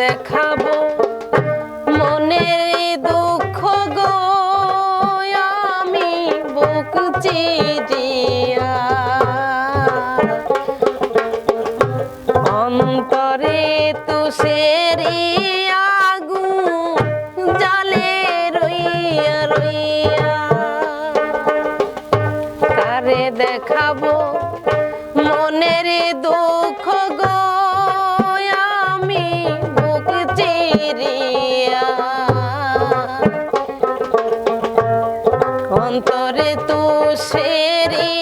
দেখাবো। মনের দুঃখ গো, আমি বুক চিরিয়া অন্তরে তুষের আগুন, জালে রইয়া রইয়া। কারে দেখাবো মনের দুঃখ তুষের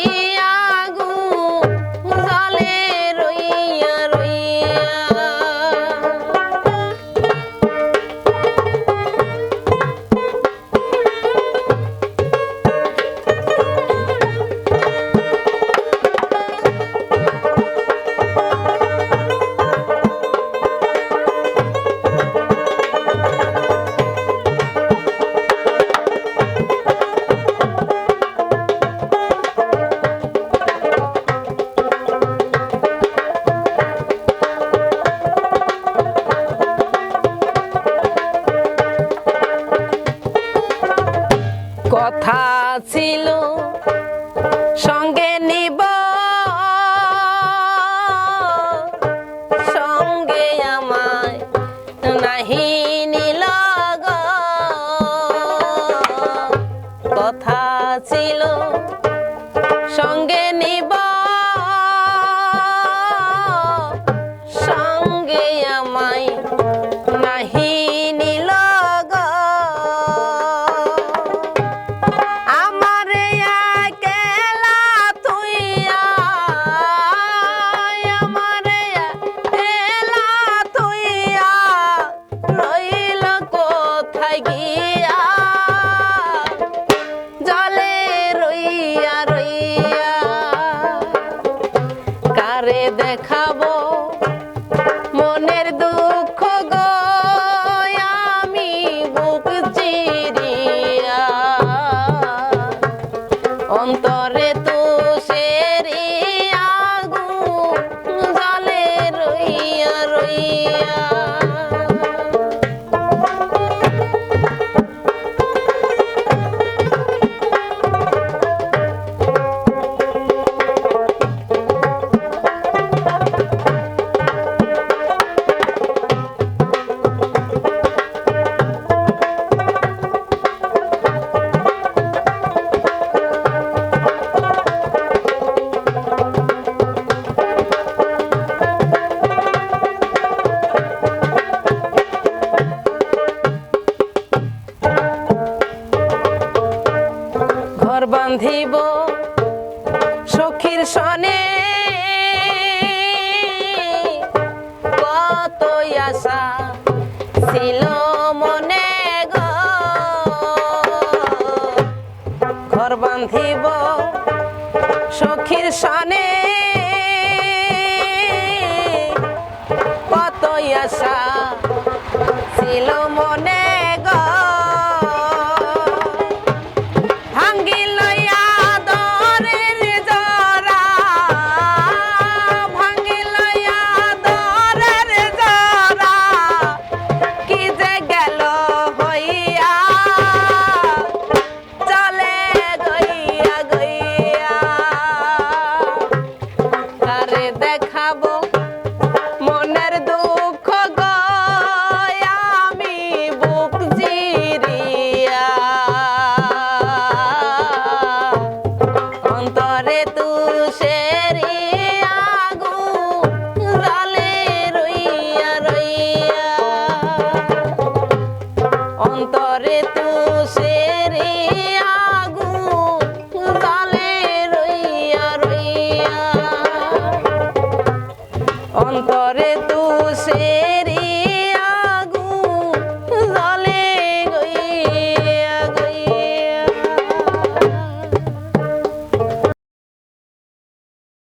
কথা ছিল সঙ্গে নিব। সঙ্গে আমায় নাহি নিল কথা ছিল সঙ্গে কোথায় গিয়া? জলে রইয়া রইয়া। কারে দেখাবো মনের দুঃখ গো? আমি বুক চিরিয়া। অন্তরে বান্ধিব সখীর সনে। কত আশা ছিল মনে গো। ঘর বান্ধিব সখীর সনে। কত আশা